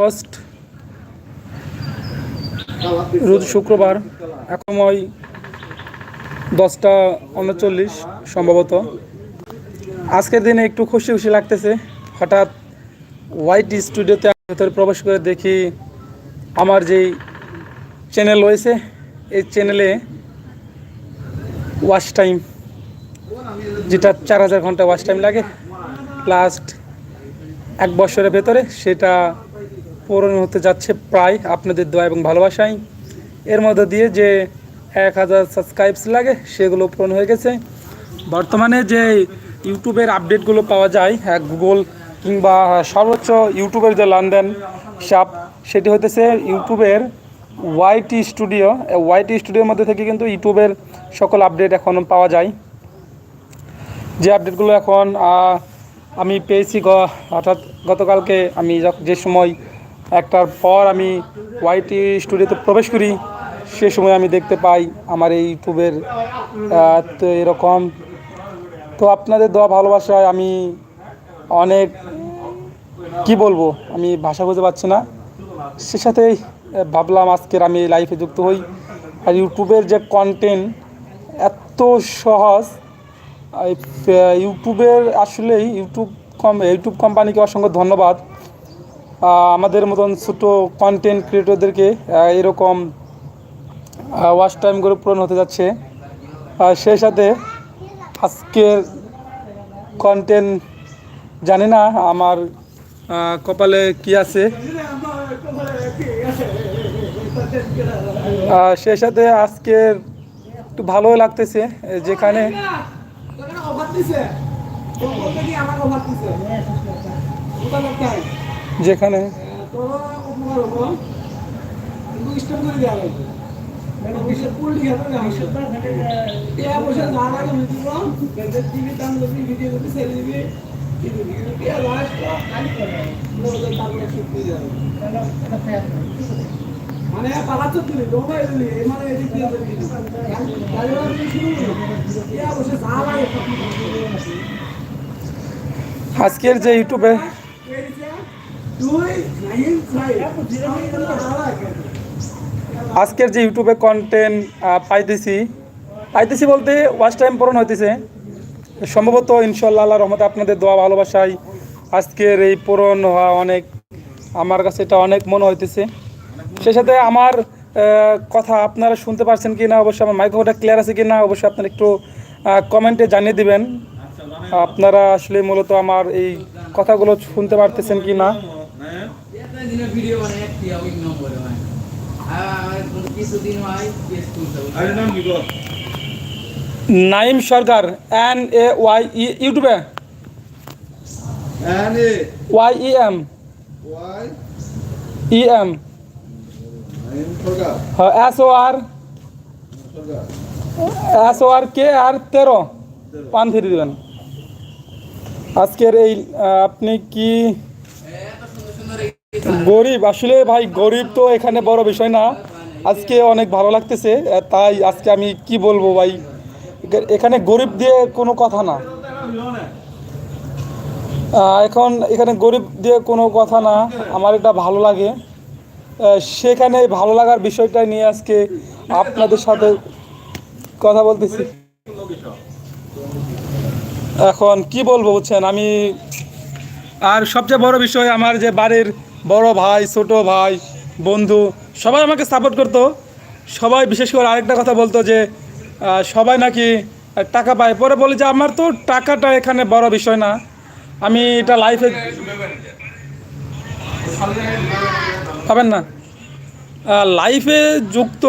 August, রোজ শুক্রবার এখন ওই দশটা উনচল্লিশ সম্ভবত। আজকের দিনে একটু খুশি খুশি লাগতেছে। হঠাৎ হোয়াইট স্টুডিওতে ভেতরে প্রবেশ করে দেখি আমার যেই চ্যানেল রয়েছে, এই চ্যানেলে ওয়াচ টাইম, যেটা চার হাজার ঘণ্টা ওয়াচ টাইম লাগে। লাস্ট এক বছরের ভেতরে সেটা পূরণ হতে যাচ্ছে প্রায় আপনাদের দোয়া এবং ভালোবাসায় এর মধ্যে দিয়ে যে এক হাজার সাবস্ক্রাইবস লাগে, সেগুলো পূরণ হয়ে গেছে। বর্তমানে যে ইউটিউবের আপডেটগুলো পাওয়া যায় হ্যাঁ গুগল কিংবা সর্বোচ্চ ইউটিউবের যে লেনদেন সাপ, সেটি হতেছে ইউটিউবের ওয়াইটি স্টুডিও। ওয়াইটি স্টুডিওর মধ্যে থেকে কিন্তু ইউটিউবের সকল আপডেট এখন পাওয়া যায়। যে আপডেটগুলো এখন আমি পেয়েছি অর্থাৎ গতকালকে আমি যে সময় একটার পর আমি ওয়াইটি স্টুডিওতে প্রবেশ করি। সে সময় আমি দেখতে পাই আমার এই ইউটিউবের তো এরকম। তো আপনাদের দেওয়া ভালোবাসায় আমি অনেক, কি বলব, আমি ভাষা খুঁজে পাচ্ছি না। সে সাথেই ভাবলাম আজকের আমি লাইফে যুক্ত হই। আর ইউটিউবের যে কন্টেন্ট এত সহজ ইউটিউবের আসলেই ইউটিউব কম, ইউটিউব কোম্পানিকে অসংখ্য ধন্যবাদ। আমাদের মতন ছোটো কন্টেন্ট ক্রিয়েটরদেরকে এরকম ওয়াচ টাইমগুলো পূরণ হতে যাচ্ছে। সেই সাথে আজকের কন্টেন্ট জানি না, আমার কপালে কি আছে। সেই সাথে আজকের একটু ভালোই লাগতেছে, যেখানে যেখানে মানে পালাচ্ছ তুমি দৌড়াই দিলি মানে এদিক দিয়ে বসে যা লাগে আজকের যে ইউটিউবে তুই নাইন চাই লাগে আজকের যে ইউটিউবে কন্টেন্ট পাইতেছি পাইতেছি বলতে ওয়াচ টাইম পূরণ হইতেছে। সম্ভবত ইনশাল্লাহ আল্লাহ রহমতে আপনাদের দোয়া, ভালোবাসায় আজকের এই পূরণ হওয়া অনেক, আমার কাছে এটা অনেক মনে হইতেছে। সেই সাথে আমার কথা আপনারা শুনতে পারছেন কি না অবশ্যই আমার মাইক্রোফোনটা ক্লিয়ার আছে কি না অবশ্যই আপনারা একটু কমেন্টে জানিয়ে দিবেন। আপনারা আসলে মূলত আমার এই কথাগুলো শুনতে পারতেছেন কি না ভিডিও একটি ওই নম্বরে কিছুদিন হয় কেস তুলতে আরে নাম কি Naim Sarkar N A Y E ইউটিউবে N A Y E M Y E M Naim S O R S O R K R তেরো। পান ফিরে দেবেন। আজকের এই আপনি কি এত সুন্দর সুন্দর এই গরিব, আসলে ভাই গরিব তো এখানে বড় বিষয় না। আজকে অনেক ভালো লাগতেছে তাই আজকে আমি কি বলব ভাই? এখানে গরিব দিয়ে কোনো কথা না। এখন এখানে গরিব দিয়ে কোনো কথা না, আমার এটা ভালো লাগে। সেখানে ভালো লাগার বিষয়টা নিয়ে আজকে আপনাদের সাথে কথা বলতেছি। এখন কি বলব বুঝছেন, আমি আর সবচেয়ে বড় বিষয় আমার যে বাড়ির বড় ভাই ছোট ভাই বন্ধু সবাই আমাকে সাপোর্ট করতো। সবাই বিশেষ করে আরেকটা কথা বলতো যে সবাই নাকি টাকা পায়। পরে বলি যে আমার তো টাকাটা এখানে বড় বিষয় না। আমি এটা লাইফে পাবেন না। লাইফে যুক্ত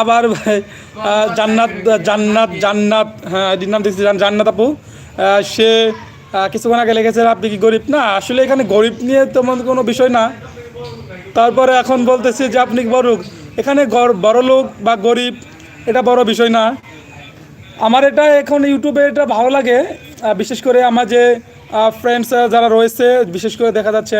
আবার ভাই, জান্নাত জান্নাত জান্নাত হ্যাঁ এটির নাম দেখছি জান্নাত আপু। সে কিছুক্ষণ আগে লেগেছে আপনি কি গরিব? না আসলে এখানে গরিব নিয়ে তেমন কোনো বিষয় না। তারপরে এখন বলতেছি যে আপনি বড় এখানে গর- বড় লোক বা গরিব এটা বড় বিষয় না। আমার এটা এখন ইউটিউবে এটা ভালো লাগে বিশেষ করে আমার যে ফ্রেন্ডস যারা রয়েছে বিশেষ করে দেখা যাচ্ছে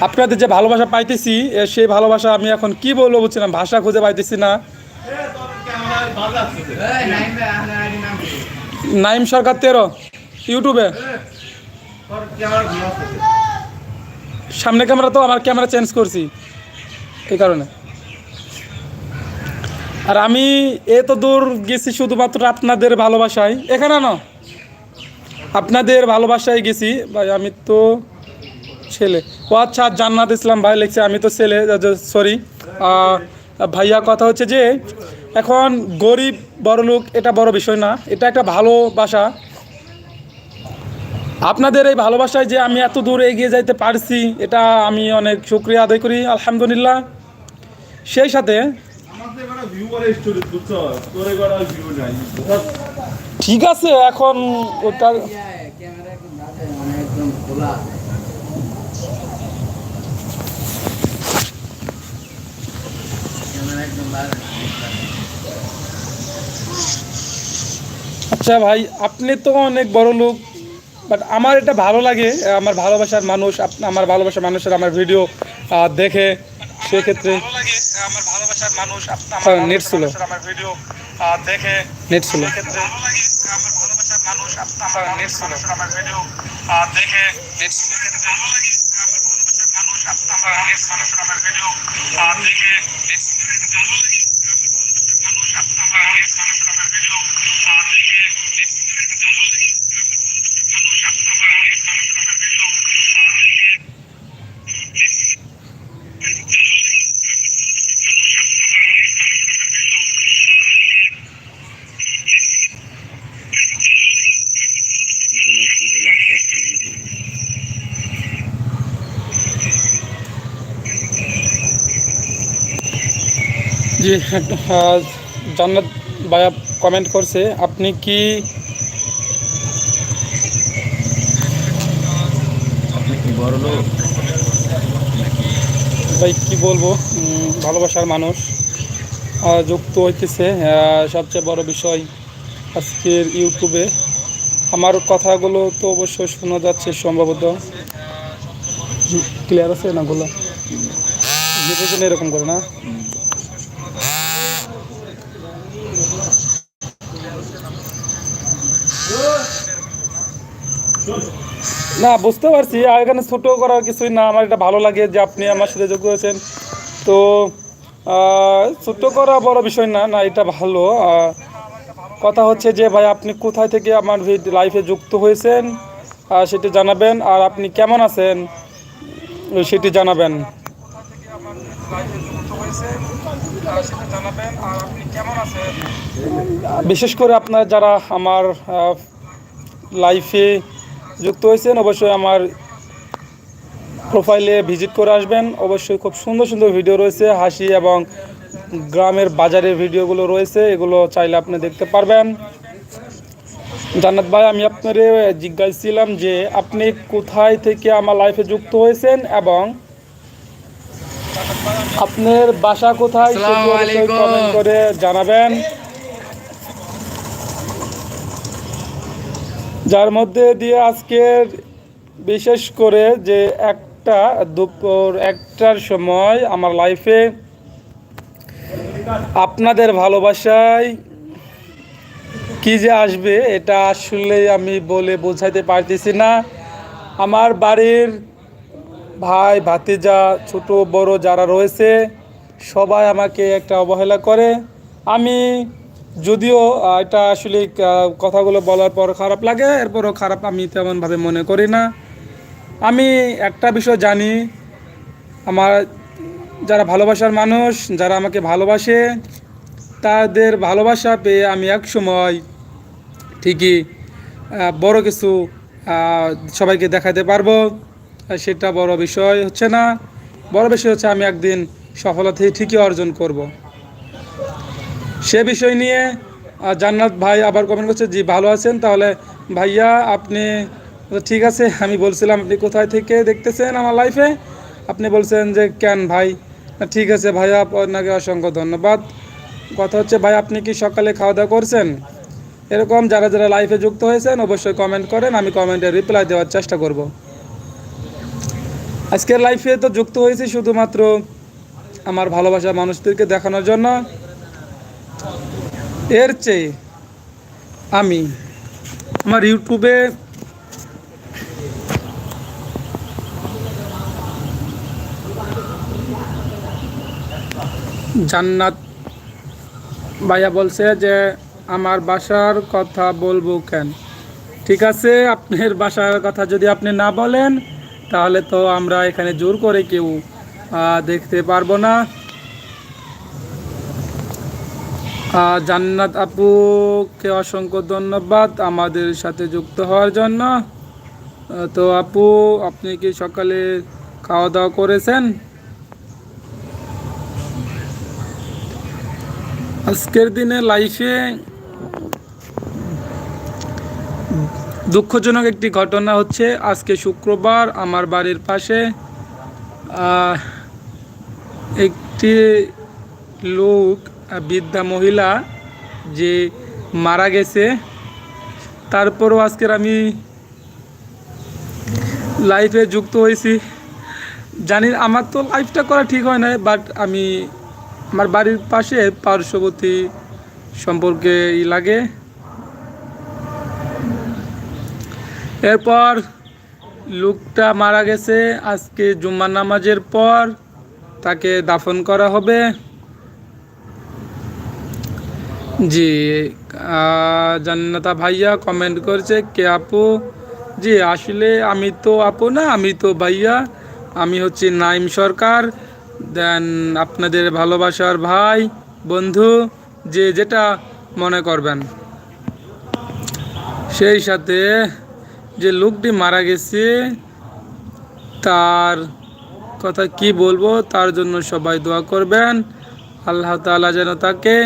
আপনাদের যে ভালোবাসা পাইতেছি সেই ভালোবাসা আমি এখন কি বলব বুঝছিলাম ভাষা খুঁজে পাইতেছি না। এই নাইম সরকার তেরো, ইউটিউবে। সামনে ক্যামেরা তো, আমার ক্যামেরা চেঞ্জ করছি, এই কারণে। আর আমি এত দূর গেছি শুধুমাত্র আপনাদের ভালোবাসায়। এখানে না আপনাদের ভালোবাসায় গেছি। ভাই, আমি তো ছেলে। ও আচ্ছা জান্নাত ইসলাম ভাই লিখছে, আমি তো ছেলে সরি। ভাইয়া, কথা হচ্ছে যে এখন গরিব বড় লোক এটা বড় বিষয় না। এটা একটা ভালোবাসা আপনাদের এই ভালোবাসায় যে আমি এত দূর এগিয়ে যাইতে পারছি এটা আমি অনেক শুক্রিয়া আদায় করি আলহামদুলিল্লাহ। সেই সাথে ঠিক আছে এখন ওটা একদম আচ্ছা ভাই আপনি তো অনেক বড় লোক বাট আমার এটা ভালো লাগে আমার ভালোবাসার মানুষ আমার ভালোবাসার মানুষের আমার ভিডিও দেখে সেক্ষেত্রে আমার ভালোবাসার মানুষ নেট ছিল আমার ভিডিও দেখে নেট ছিল আমার ভালোবাসার মানুষ নেট ছিল আমার ভিডিও দেখে নেট ছিল আমার ভালোবাসার মানুষ আমার ভিডিও দেখে নেট ছিল জি আহ, জান্নাত ভাইয়া কমেন্ট করছে আপনি কি ভাই কি বলব? ভালোবাসার মানুষ। যুক্ত হইতেছে। সবচেয়ে বড় বিষয় আজকের ইউটিউবে। আমার কথাগুলো তো অবশ্যই শোনা যাচ্ছে সম্ভবত। ক্লিয়ার আছে না গুলো? এরকম করে না? না, বুঝতে পারছি। আর এখানে ছোটো করার কিছুই না। আমার এটা ভালো লাগে যে আপনি আমার সাথে যোগ হয়েছেন। তো ছোট করা বড় বিষয় না না, এটা ভালো। কথা হচ্ছে যে, ভাই, আপনি কোথায় থেকে আমার লাইফে যুক্ত হয়েছেন সেটি জানাবেন। আর আপনি কেমন আছেন, সেটি জানাবেন। বিশেষ করে আপনার যারা আমার লাইফে যুক্ত হয়েছেন অবশ্যই আমার প্রোফাইলে ভিজিট করে আসবেন। অবশ্যই খুব সুন্দর সুন্দর ভিডিও রয়েছে হাসি এবং গ্রামের বাজারের ভিডিওগুলো রয়েছে এগুলো চাইলে আপনি দেখতে পারবেন। জান্নাত ভাই আমি আপনারে জিজ্ঞাসছিলাম যে আপনি কোথায় থেকে আমার লাইফে যুক্ত হয়েছেন এবং আপনার বাসা কোথায় করে জানাবেন। যার মধ্যে দিয়ে আজকের বিশেষ করে যে একটা দুপুর, একটার সময় আমার লাইফে আপনাদের ভালোবাসায় কি যে আসবে এটা আসলে আমি বলে বোঝাইতে পারতেছি না। আমার বাড়ির ভাই, ভাতিজা, ছোট, বড় যারা রয়েছে, সবাই আমাকে একটা অবহেলা করে। আমি যদিও এটা আসলে কথাগুলো বলার পর খারাপ লাগে, এরপরও খারাপ আমি তেমনভাবে মনে করি না আমি একটা বিষয় জানি, আমার যারা ভালোবাসার মানুষ, যারা আমাকে ভালোবাসে, তাদের ভালোবাসা পেয়ে আমি এক সময় ঠিকই বড় কিছু সবাইকে দেখাতে পারব, সেটা বড় বিষয় হচ্ছে না বড় বিষয় হচ্ছে আমি একদিন সফলতা ঠিকই অর্জন করব। সে বিষয় নিয়ে জান্নাত ভাই আবার কমেন্ট করছে, জি, ভালো আছেন, তাহলে ভাইয়া আপনি, ঠিক আছে, আমি বলছিলাম আপনি কোথায় থেকে দেখতেছেন আমার লাইফে আপনি বলছেন যে, কেন ভাই? ঠিক আছে ভাইয়া, আপনাকে অসংখ্য ধন্যবাদ। কথা হচ্ছে, ভাই, আপনি কি সকালে খাওয়া দাওয়া করছেন? এরকম যারা যারা লাইফে যুক্ত হয়েছেন, অবশ্যই কমেন্ট করেন, আমি কমেন্টে রিপ্লাই দেওয়ার চেষ্টা করব। আজকের লাইফে তো যুক্ত হয়েছি শুধুমাত্র আমার ভালোবাসার মানুষদেরকে দেখানোর জন্য। এর চেয়ে আমি আমার ইউটিউবে জান্নাত ভাইয়া বলছে যে, আমার বাসার কথা বলব কেন? ঠিক আছে, আপনার বাসার কথা যদি আপনি না বলেন, তাহলে তো আমরা এখানে জোর করে কেউ দেখতে পারব না। জান্নাত আপুকে অসংখ্য ধন্যবাদ আমাদের সাথে যুক্ত হওয়ার জন্য। তো আপু, আপনি কি সকালে খাওয়া দাওয়া করেছেন? আজকের দিনে লাইফে দুঃখজনক একটি ঘটনা হচ্ছে, আজকে শুক্রবার আমার বাড়ির পাশে একটি লোক বৃদ্ধা মহিলা যে মারা গেছে, তারপরও আজকের আমি লাইফে যুক্ত হয়েছি। জানি আমার তো লাইফটা করা ঠিক হয় না বাট আমি আমার বাড়ির পাশে পার্শ্ববর্তী সম্পর্কে ই লাগে। এরপর লোকটা মারা গেছে, আজকে জুম্মা নামাজের পর তাকে দাফন করা হবে। জি জান্নাতা ভাইয়া কমেন্ট করছে, কে আপু? জি, আসলে আমি তো আপু না, আমি তো ভাইয়া, আমি হচ্ছে নাইম সরকার, দেন আপনাদের ভালোবাসার ভাই, বন্ধু, যে যেটা মনে করবেন। সেই সাথে যে লোকটি মারা গেছে, তার কথা কি বলব, তার জন্য সবাই দোয়া করবেন। আল্লাহ তাআলা যেন তাকে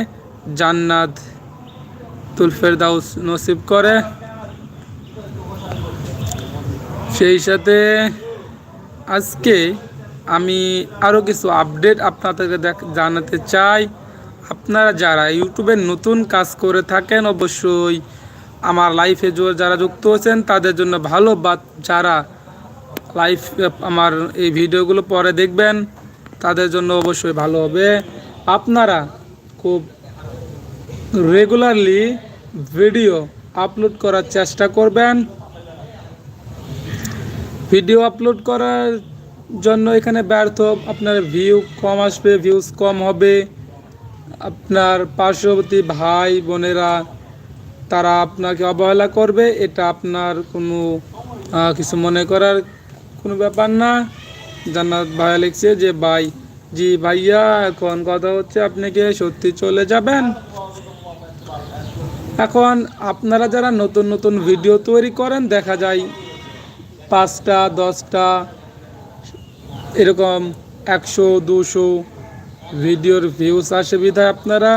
জান্নাত তুলফের দাউস নসিব করে। সেই সাথে আজকে আমি আরও কিছু আপডেট আপনাদেরকে জানাতে চাই। আপনারা যারা ইউটিউবে নতুন কাজ করে থাকেন, অবশ্যই আমার লাইফে যারা যুক্ত হয়েছেন তাদের জন্য ভালো। বা যারা লাইফ, আমার এই ভিডিওগুলো পরে দেখবেন, তাদের জন্য অবশ্যই ভালো হবে। আপনারা খুব রেগুলারলি ভিডিও আপলোড করার চেষ্টা করবেন। ভিডিও আপলোড করার জন্য এখানে ব্যর্থ, আপনার ভিউ কম আসবে ভিউজ কম হবে। আপনার পার্শ্ববর্তী ভাই, বোনেরা, তারা আপনাকে অবহেলা করবে, এটা আপনার কোনো কিছু মনে করার কোনো ব্যাপার না। জান্নাত ভাইয়া লিখছে যে, ভাই, জি ভাইয়া, এখন কথা হচ্ছে আপনি কি সত্যি চলে যাবেন। এখন আপনারা যারা নতুন নতুন ভিডিও তৈরি করেন, দেখা যায় পাঁচটা, দশটা, এরকম একশো, দুশো ভিডিওর ভিউস আসে। বিধায় আপনারা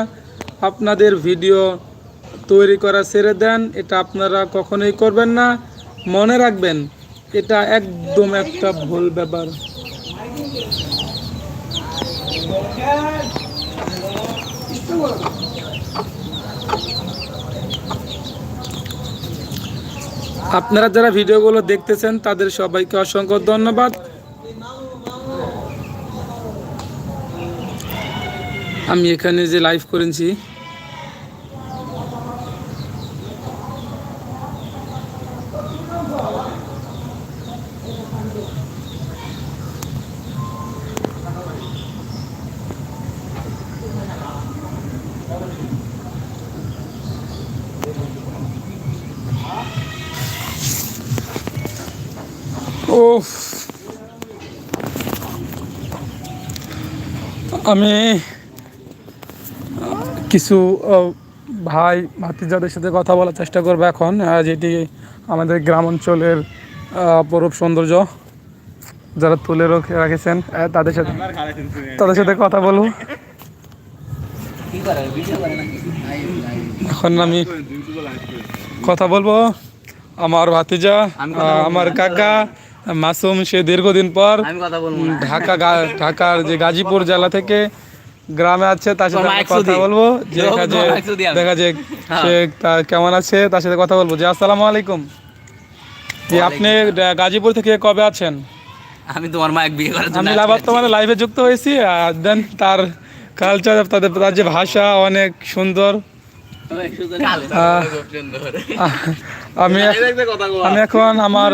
আপনাদের ভিডিও তৈরি করা ছেড়ে দেন, এটা আপনারা কখনোই করবেন না। মনে রাখবেন, এটা একদম একটা ভুল ব্যাপার। আপনারা যারা ভিডিওগুলো দেখতেছেন তাদের সবাইকে অসংখ্য ধন্যবাদ। আমি এখানে যে লাইভ করেছি ও আমি কিছু ভাই ভাতিজাদের সাথে কথা বলার চেষ্টা করব এখন যেটি আমাদের গ্রাম অঞ্চলের অপরূপ সৌন্দর্য যারা তুলে রেখে, রেখেছেন তাদের সাথে তাদের সাথে কথা বলব। এখন আমি কথা বলব, আমার ভাতিজা আমার কাকা মাসুম সে দীর্ঘদিন পর ঢাকা ঢাকার যে গাজীপুর জেলা থেকে গ্রামে আছে তার সাথে কথা বলব। যে দেখা যে হ্যাঁ। সে তার কেমন আছে তার সাথে কথা বলব। যে আসসালামু আলাইকুম। যে আপনি গাজীপুর থেকে কবে আছেন? আমি তোমার মাইক বিয়ে করার জন্য আমি বর্তমানে লাইভে যুক্ত হয়েছি আর দেন তার কালচার তাদের তার যে ভাষা অনেক সুন্দর। আমি আমি এখন আমার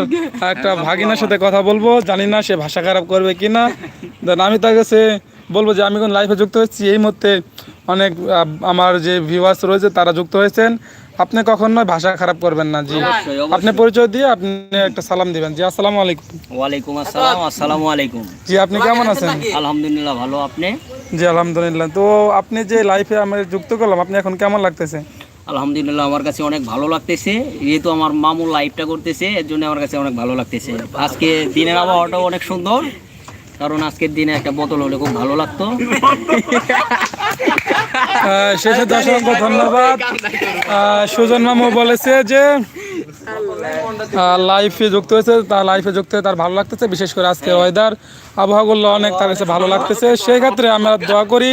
একটা ভাগিনার সাথে কথা বলব জানি না সে ভাষা খারাপ করবে কি না দেন আমি তার কাছে বলব যে আমি কোন লাইফে যুক্ত হয়েছি। এই মুহূর্তে অনেক আমার যে ভিউয়ার্স রয়েছে তারা যুক্ত হয়েছেন। আপনি কখনোই ভাষা খারাপ করবেন না জি। আপনি পরিচয় দিয়ে আপনি একটা সালাম দিবেন। জি আসসালামু আলাইকুম। ওয়ালাইকুম আসসালাম আসসালামু আলাইকুম। জি আপনি কেমন আছেন? আলহামদুলিল্লাহ ভালো। আপনি? জি আলহামদুলিল্লাহ। তো আপনি যে লাইফে আমি যুক্ত করলাম আপনি এখন কেমন লাগতেছে? আলহামদুলিল্লাহ আমার কাছে অনেক ভালো লাগতেছে। যেহেতু আমার মামু লাইফটা করতেছে এর জন্য আমার কাছে অনেক ভালো লাগতেছে। আজকে দিনের আবহাওয়াটাও অনেক সুন্দর কারণ আজকের দিনে একটা বোতল হলে খুব ভালো লাগতো। শেষে অসংখ্য ধন্যবাদ। সুজন মামু বলেছে যে লাইফে যুক্ত হয়েছে তার লাইফে যুক্ত হয়ে তার ভালো লাগতেছে বিশেষ করে আজকে ওয়েদার আবহাওয়াগুলো অনেক তার কাছে ভালো লাগতেছে। সেই ক্ষেত্রে আমরা দোয়া করি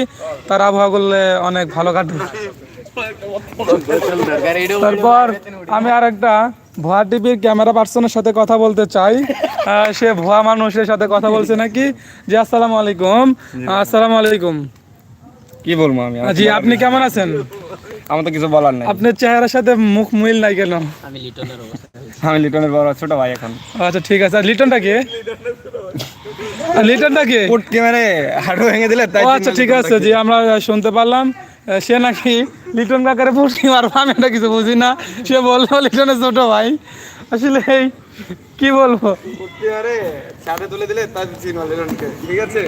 তার আবহাওয়াগুলো অনেক ভালো কাটবে তারপর আমি আর একটা ভুয়া টিভির ক্যামেরা পার্সনের সাথে কথা বলতে চাই। সে ভুয়া মানুষের সাথে কথা বলছে নাকি? জি আসসালামু আলাইকুম। আসসালামু আলাইকুম। কি বলব আমি? জি আপনি কেমন আছেন? আমার তো কিছু বলার নাই। আপনার চেহারার সাথে মুখ মিল নাই কেন? আমি লিটনের আমি লিটনের বড় ছোট ভাই এখন। আচ্ছা ঠিক আছে। লিটনটা কে? লিটনটা কে? পুটকে মেরে হাড়ু ভেঙে দিলে তাই আচ্ছা ঠিক আছে জি আমরা শুনতে পারলাম। সে নাকি লিটন কাকারে পুষ্টি মারবো আমি এটা কিছু বুঝি না। সে বলল লিটনের ছোট ভাই। আসলে এই কি বলব? পুটকে মেরে ছাদে তুলে দিলে তাই চিনবা লিটনকে। ঠিক আছে?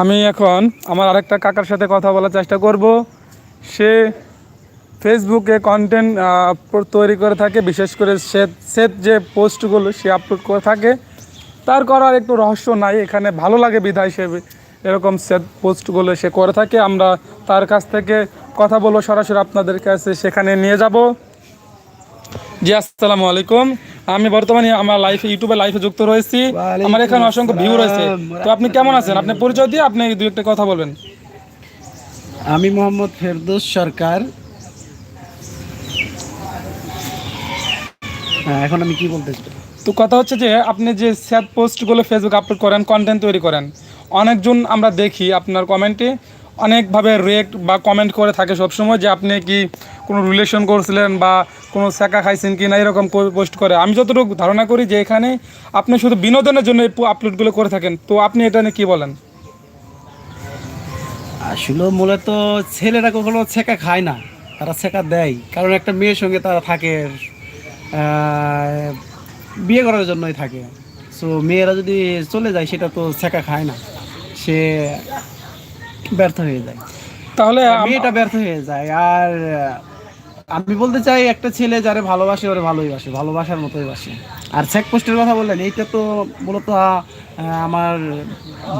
আমি এখন আমার আরেকটা কাকার সাথে কথা বলার চেষ্টা করব। সে ফেসবুকে কন্টেন্ট তৈরি করে থাকে, বিশেষ করে সে সেট যে পোস্টগুলো সে আপলোড করে থাকে, তার করার একটু রহস্য নাই, এখানে ভালো লাগে বিধায় সে এরকম সেট পোস্টগুলো সে করে থাকে। আমরা তার কাছ থেকে কথা বলব সরাসরি আপনাদের কাছে, সেখানে নিয়ে যাব। জি আসসালামু আলাইকুম। আমি বর্তমানে আমার লাইফে ইউটিউবে লাইফে যুক্ত রয়েছি। আমার এখানে অসংখ্য ভিউ রয়েছে। তো আপনি কেমন আছেন? আপনি পরিচয় দিয়ে আপনি দুই একটা কথা বলবেন। আমি মোহাম্মদ ফেরদৌস সরকার। হ্যাঁ এখন আমি কি বলতে চাই? তো কথা হচ্ছে যে আপনি যে স্যাড পোস্টগুলো ফেসবুক আপলোড করেন কন্টেন্ট তৈরি করেন অনেকজন আমরা দেখি আপনার কমেন্টে অনেকভাবে রেক্ট বা কমেন্ট করে থাকে সবসময় যে আপনি কি কোনো রিলেশন করছিলেন বা কোনো শেখা খাইছেন কি না, এরকম পোস্ট করে। আমি যতটুকু ধারণা করি যে এখানে আপনি শুধু বিনোদনের জন্য আপলোডগুলো করে থাকেন। তো আপনি এটা নিয়ে কী বলেন? আসলে মূলত ছেলেরা কখনো ছেঁকা খায় না, তারা ছেঁকা দেয়। কারণ একটা মেয়ের সঙ্গে তারা থাকে বিয়ে করার জন্যই থাকে। সো মেয়েরা যদি চলে যায়, সেটা তো ছেঁকা খায় না। সে ব্যর্থ হয়ে যায়। তাহলে আম- মেয়েটা ব্যর্থ হয়ে যায়। আর আমি বলতে চাই একটা ছেলে যারে ভালোবাসে ওরে ভালোই বাসে ভালোবাসার মতোই বাসে। আর চেক পোস্টের কথা বললেন এইটা তো মূলত আমার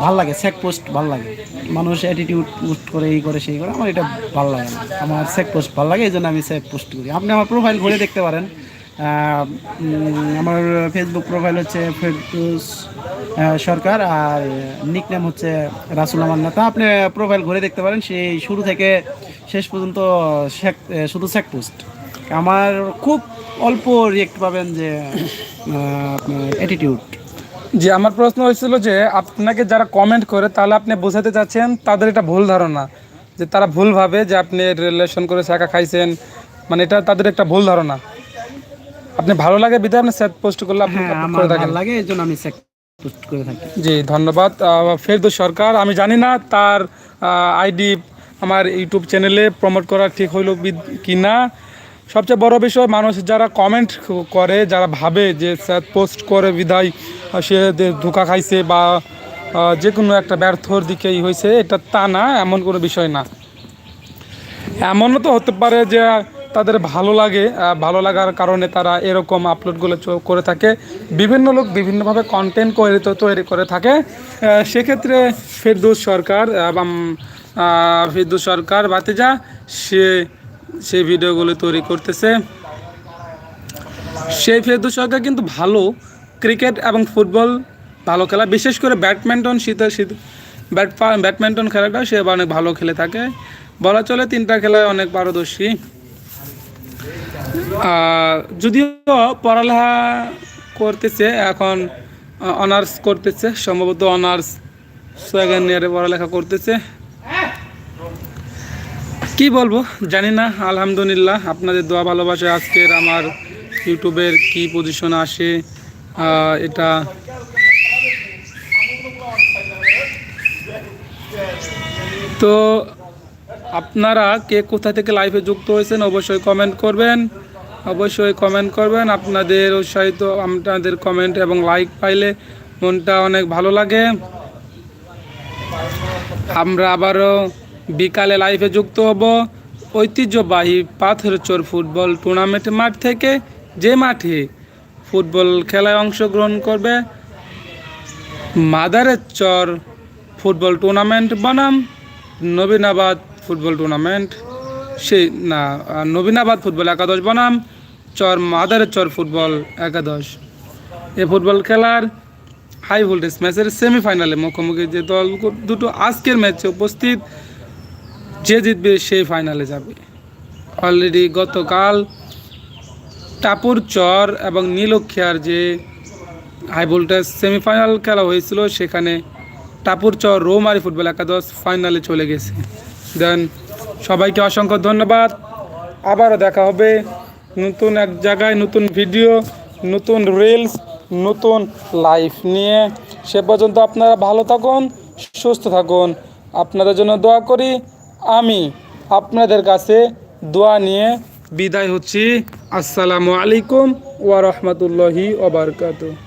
ভালো লাগে চেক পোস্ট ভালো লাগে। মানুষ অ্যাটিটিউড পোস্ট করে এই করে সেই করে আমার এটা ভালো লাগে না। আমার চেক পোস্ট ভালো লাগে এই জন্য আমি চেক পোস্ট করি। আপনি আমার প্রোফাইল ঘুরে দেখতে পারেন। আমার ফেসবুক প্রোফাইল হচ্ছে ফেরদৌস সরকার আর নিক নেম হচ্ছে রাসুল আমার নেতা। আপনি প্রোফাইল ঘুরে দেখতে পারেন, সেই শুরু থেকে শেষ পর্যন্ত শেখ শুধু চেক পোস্ট আমার খুব অল্প রিয়েক্ট পাবেন যে অ্যাটিটিউড যে আমার প্রশ্ন হয়েছিল যে, আপনাকে যারা কমেন্ট করে, তাহলে আপনি বোঝাতে চাচ্ছেন তাদের এটা ভুল ধারণা। যে তারা ভুল ভাবে যে আপনি রিলেশন করে শাখা খাইছেন মানে এটা তাদের একটা ভুল ধারণা। আপনি ভালো লাগে বিধায় আপনি সেট পোস্ট করলে আপনি হ্যাঁ করে থাকেন। ভালো লাগে এই জন্য আমি পোস্ট করে থাকি। জি ধন্যবাদ। আহ, ফেরদৌস সরকার আমি জানি না তার আইডি আমার ইউটিউব চ্যানেলে প্রমোট করা ঠিক হইল কি না সবচেয়ে বড় বিষয় মানুষ যারা কমেন্ট করে যারা ভাবে যে স্যার পোস্ট করে বিধায় সে ধোকা খাইছে বা যে কোনো একটা ব্যর্থর দিকেই হয়েছে এটা তা না এমন কোনো বিষয় না। এমনও তো হতে পারে যে তাদের ভালো লাগে ভালো লাগার কারণে তারা এরকম আপলোডগুলো করে থাকে। বিভিন্ন লোক বিভিন্নভাবে কন্টেন্ট করে তৈরি করে থাকে। সেক্ষেত্রে ফেরদৌস সরকার এবং ফেরদৌস সরকার বাতিজা সে সেই ভিডিওগুলো তৈরি করতেছে। সেই ফেরদৌস সরকার কিন্তু ভালো ক্রিকেট এবং ফুটবল ভালো খেলা, বিশেষ করে ব্যাডমিন্টন শীতের শীত ব্যাট ব্যাডমিন্টন খেলাটা সে অনেক ভালো খেলে থাকে। বলা চলে তিনটা খেলায় অনেক পারদর্শী। যদিও পড়ালেখা করতেছে, এখন অনার্স করতেছে, সম্ভবত অনার্স সেকেন্ড ইয়ারে পড়ালেখা করতেছে। কি বলব, জানি না, আলহামদুলিল্লাহ, আপনাদের দোয়া ভালোবাসা আজকের আমার ইউটিউবের কি পজিশন আসে এটা তো আপনারা কে কোথা থেকে লাইভে যুক্ত হয়েছেন, অবশ্যই কমেন্ট করবেন। অবশ্যই কমেন্ট করবেন। আপনাদের উৎসাহিত, আপনাদের কমেন্ট এবং লাইক পাইলে মনটা অনেক ভালো লাগে। আমরা আবারও বিকালে লাইভে যুক্ত হব। ঐতিহ্যবাহী পাথরচর ফুটবল টুর্নামেন্ট মাঠ থেকে যে মাঠে ফুটবল খেলায় অংশগ্রহণ করবে মাদারের চর ফুটবল টুর্নামেন্ট বনাম। নবীনাবাদ ফুটবল টুর্নামেন্ট সেই না নবীনাবাদ ফুটবল একাদশ বনাম। চর মাদারের চর ফুটবল একাদশ। এ ফুটবল খেলার হাই ভোল্টেজ ম্যাচের সেমিফাইনালে মুখোমুখি যে দল দুটো আজকের ম্যাচে উপস্থিত, যে জিতবে সেই ফাইনালে যাবে। অলরেডি গতকাল টাপুর চর এবং নীলক্ষিয়ার যে হাই ভোল্টেজ সেমিফাইনাল খেলা হয়েছিল, সেখানে টাপুর চর রৌমারি ফুটবল একাদশ ফাইনালে চলে গেছে। দেন সবাইকে অসংখ্য ধন্যবাদ। আবারও দেখা হবে নতুন এক জায়গায় নতুন ভিডিও, নতুন রিলস নতুন লাইফ নিয়ে। সে পর্যন্ত আপনারা ভালো থাকুন, সুস্থ থাকুন। আপনাদের জন্য দোয়া করি, আমি আপনাদের কাছে দোয়া নিয়ে বিদায় হচ্ছি। আসসালামু আলাইকুম ওয়া রাহমাতুল্লাহি ওয়া বারাকাতুহু।